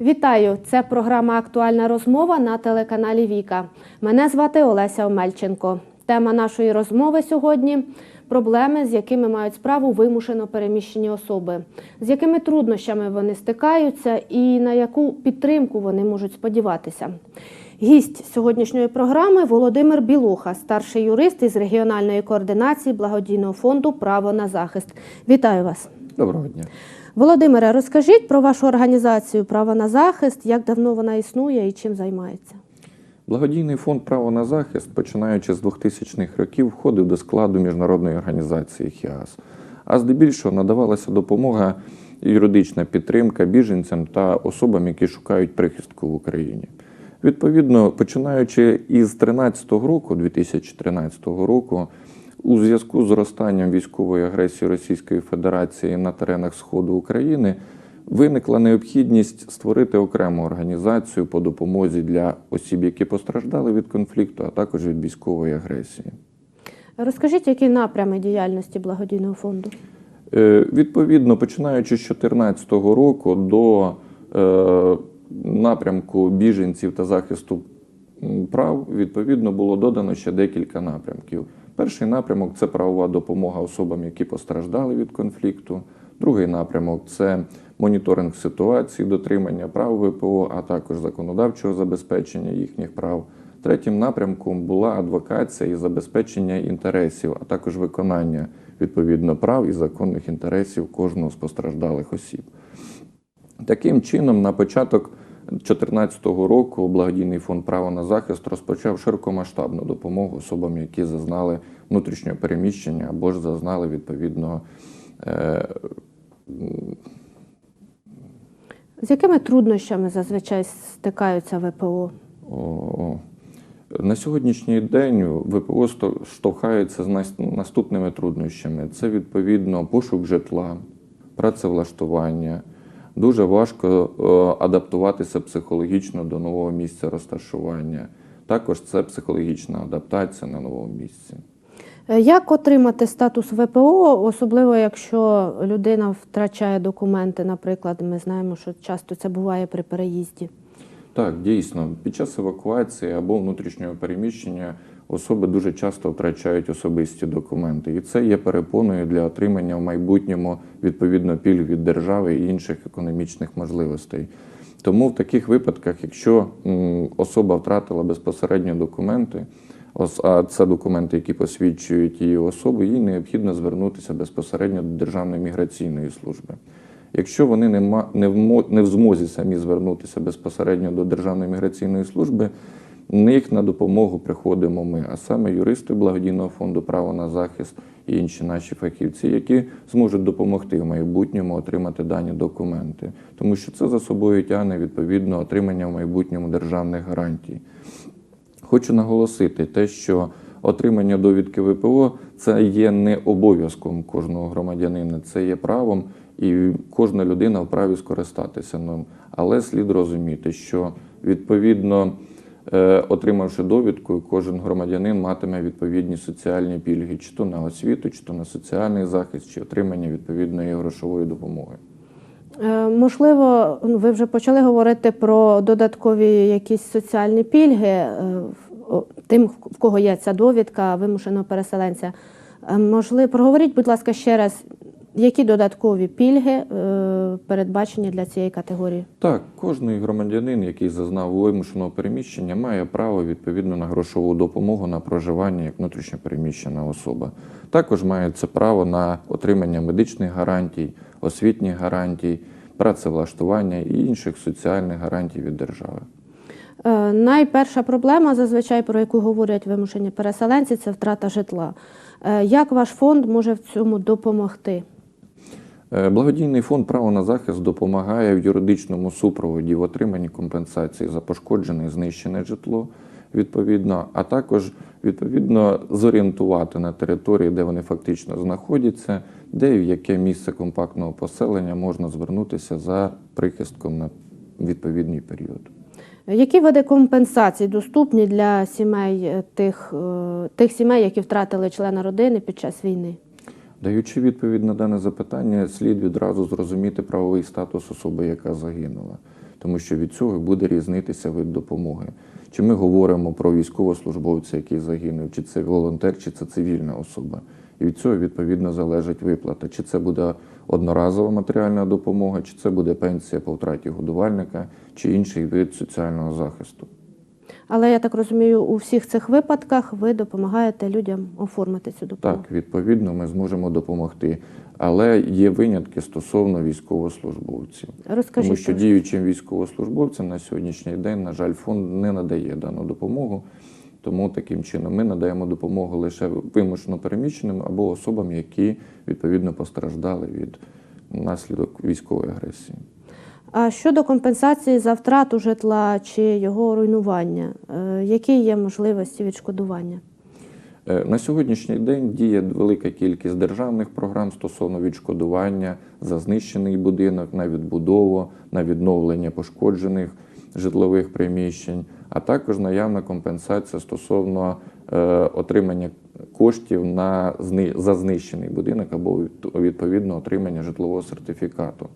Вітаю! Це програма Актуальна розмова на телеканалі Віка. Мене звати Олеся Омельченко. Тема нашої розмови сьогодні проблеми, з якими мають справу вимушено переміщені особи, з якими труднощами вони стикаються і на яку підтримку вони можуть сподіватися. Гість сьогоднішньої програми Володимир Білуха, старший юрист із регіональної координації благодійного фонду Право на захист. Вітаю вас! Доброго дня. Володимире, розкажіть про вашу організацію Право на захист, як давно вона існує і чим займається. Благодійний фонд Право на захист, починаючи з 2000-х років, входив до складу міжнародної організації ХІАС. А здебільшого надавалася допомога і юридична підтримка біженцям та особам, які шукають прихистку в Україні. Відповідно, починаючи із 2013 року, 2013 року, у зв'язку з зростанням військової агресії Російської Федерації на теренах Сходу України виникла необхідність створити окрему організацію по допомозі для осіб, які постраждали від конфлікту, а також від військової агресії. Розкажіть, які напрями діяльності благодійного фонду? Е, Відповідно, починаючи з 2014 року до е, напрямку біженців та захисту прав, відповідно, було додано ще декілька напрямків. Перший напрямок це правова допомога особам, які постраждали від конфлікту. Другий напрямок це моніторинг ситуації, дотримання прав ВПО, а також законодавчого забезпечення їхніх прав. Третім напрямком була адвокація і забезпечення інтересів, а також виконання відповідно прав і законних інтересів кожного з постраждалих осіб. Таким чином, на початок 2014 року благодійний фонд право на захист розпочав широкомасштабну допомогу особам, які зазнали внутрішнього переміщення або ж зазнали відповідного. Е, З якими труднощами зазвичай стикаються ВПО? О, На сьогоднішній день ВПО штовхається з наступними труднощами: це відповідно пошук житла, працевлаштування. Дуже важко е, адаптуватися психологічно до нового місця розташування. Також це психологічна адаптація на новому місці. Е, Як отримати статус ВПО, особливо якщо людина втрачає документи? Наприклад, ми знаємо, що часто це буває при переїзді. Так, дійсно, під час евакуації або внутрішнього переміщення особи дуже часто втрачають особисті документи, і це є перепоною для отримання в майбутньому відповідно пільг від держави і інших економічних можливостей. Тому в таких випадках, якщо особа втратила безпосередньо документи, а це документи, які посвідчують її особу, їй необхідно звернутися безпосередньо до Державної міграційної служби. Якщо вони не, в, змозі самі звернутися безпосередньо до Державної міграційної служби, на їх на допомогу приходимо ми, а саме юристи благодійного фонду право на захист і інші наші фахівці, які зможуть допомогти в майбутньому отримати дані документи, тому що це за собою тягне відповідно отримання в майбутньому державних гарантій. Хочу наголосити те, що отримання довідки ВПО це є не обов'язком кожного громадянина, це є правом, і кожна людина вправі скористатися ним. Але слід розуміти, що відповідно, е, отримавши довідку, кожен громадянин матиме відповідні соціальні пільги, чи то на освіту, чи то на соціальний захист, чи отримання відповідної грошової допомоги. Е, Можливо, ну, ви вже почали говорити про додаткові якісь соціальні пільги е, тим, в кого є ця довідка вимушеного переселенця. Можливо, проговоріть, будь ласка, ще раз, які додаткові пільги е, передбачені для цієї категорії? Так, кожний громадянин, який зазнав вимушеного переміщення, має право відповідно на грошову допомогу на проживання як внутрішньо переміщена особа. Також має це право на отримання медичних гарантій, освітніх гарантій, працевлаштування і інших соціальних гарантій від держави. Е, Найперша проблема, зазвичай про яку говорять вимушені переселенці, це втрата житла. Е, Як ваш фонд може в цьому допомогти? Е, Благодійний фонд право на захист допомагає в юридичному супроводі в отриманні компенсації за пошкоджене і знищене житло, відповідно, а також відповідно зорієнтувати на території, де вони фактично знаходяться, де і в яке місце компактного поселення можна звернутися за прихистком на відповідний період. Які види компенсацій доступні для сімей е, тих, е, тих сімей, які втратили члена родини під час війни? Даючи відповідь на дане запитання, слід відразу зрозуміти правовий статус особи, яка загинула. тому що від цього буде різнитися вид допомоги. Чи ми говоримо про військовослужбовця, який загинув, чи це волонтер, чи це цивільна особа. І від цього відповідно залежить виплата. Чи це буде одноразова матеріальна допомога, чи це буде пенсія по втраті годувальника, чи інший вид соціального захисту. Але я так розумію, у всіх цих випадках ви допомагаєте людям оформити цю допомогу. Так, відповідно, ми зможемо допомогти. Але є винятки стосовно військовослужбовців. Розкажіть. Тому що діючим військовослужбовцям на сьогоднішній день, на жаль, фонд не надає дану допомогу. Тому таким чином ми надаємо допомогу лише вимушено переміщеним або особам, які відповідно постраждали від наслідок військової агресії. А щодо компенсації за втрату житла чи його руйнування, е, які є можливості відшкодування? Е, На сьогоднішній день діє велика кількість державних програм стосовно відшкодування за знищений будинок, на відбудову, на відновлення пошкоджених житлових приміщень, а також наявна компенсація стосовно е, отримання коштів на за знищений будинок або відповідно отримання житлового сертифікату.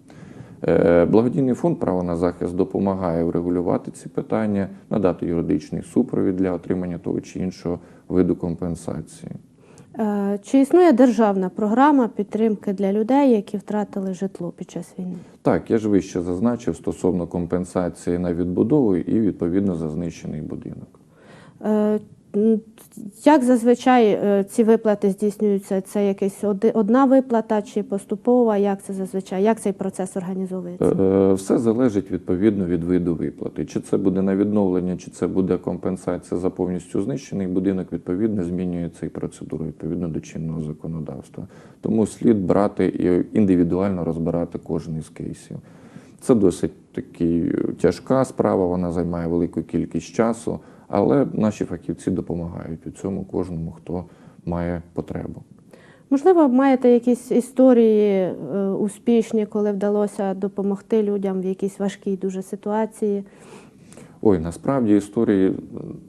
Е, Благодійний фонд право на захист допомагає врегулювати ці питання, надати юридичний супровід для отримання того чи іншого виду компенсації. Е, Чи існує державна програма підтримки для людей, які втратили житло під час війни? Так, я ж вище зазначив стосовно компенсації на відбудову і відповідно за знищений будинок. Е, Як зазвичай е, ці виплати здійснюються? Це якась одна виплата чи поступова? Як це зазвичай? Як цей процес організовується? Е, Все залежить відповідно від виду виплати. Чи це буде на відновлення, чи це буде компенсація за повністю знищений будинок, відповідно змінюється і процедура відповідно до чинного законодавства. Тому слід брати і індивідуально розбирати кожен із кейсів. Це досить таки тяжка справа, вона займає велику кількість часу, але наші фахівці допомагають у цьому кожному, хто має потребу. Можливо, маєте якісь історії е, успішні, коли вдалося допомогти людям в якійсь важкій дуже ситуації? Ой, насправді історії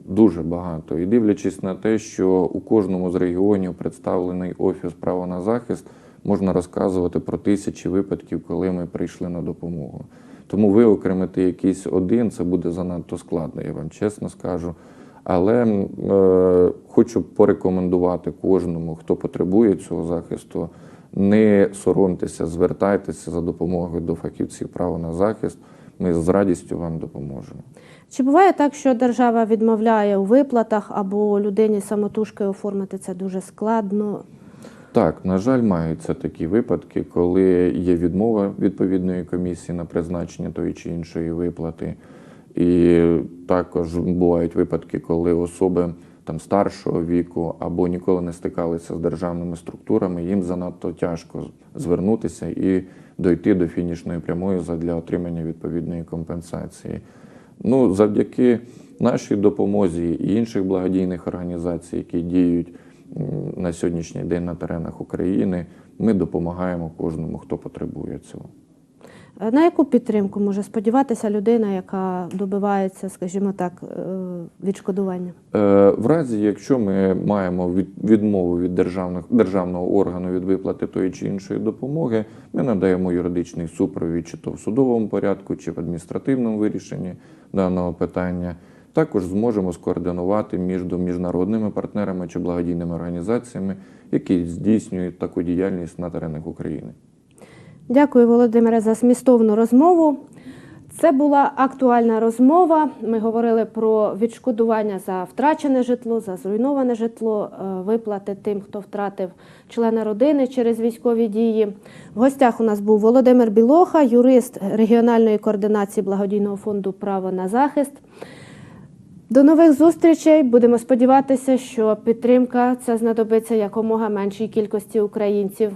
дуже багато. І дивлячись на те, що у кожному з регіонів представлений офіс право на захист, можна розказувати про тисячі випадків, коли ми прийшли на допомогу. Тому виокремити якийсь один це буде занадто складно, я вам чесно скажу. Але е, хочу порекомендувати кожному, хто потребує цього захисту, не соромтеся, звертайтеся за допомогою до фахівців право на захист. Ми з радістю вам допоможемо. Чи буває так, що держава відмовляє у виплатах або людині самотужки оформити це дуже складно? Так, на жаль, маються такі випадки, коли є відмова відповідної комісії на призначення тої чи іншої виплати. І також бувають випадки, коли особи там старшого віку або ніколи не стикалися з державними структурами, їм занадто тяжко звернутися і дойти до фінішної прямої для отримання відповідної компенсації. Ну, завдяки нашій допомозі і інших благодійних організацій, які діють на сьогоднішній день на теренах України, ми допомагаємо кожному, хто потребує цього. Е, На яку підтримку може сподіватися людина, яка добивається, скажімо так, е, відшкодування? Е, В разі, якщо ми маємо від- відмову від державних, державного органу від виплати тої чи іншої допомоги, ми надаємо юридичний супровід чи то в судовому порядку, чи в адміністративному вирішенні даного питання. Також зможемо скоординувати між міжнародними партнерами чи благодійними організаціями, які здійснюють таку діяльність на теренах України. Дякую, Володимире, за змістовну розмову. Це була актуальна розмова. Ми говорили про відшкодування за втрачене житло, за зруйноване житло, е, виплати тим, хто втратив члена родини через військові дії. В гостях у нас був Володимир Білоха, юрист регіональної координації благодійного фонду Право на захист. До нових зустрічей. Будемо сподіватися, що підтримка це знадобиться якомога меншій кількості українців.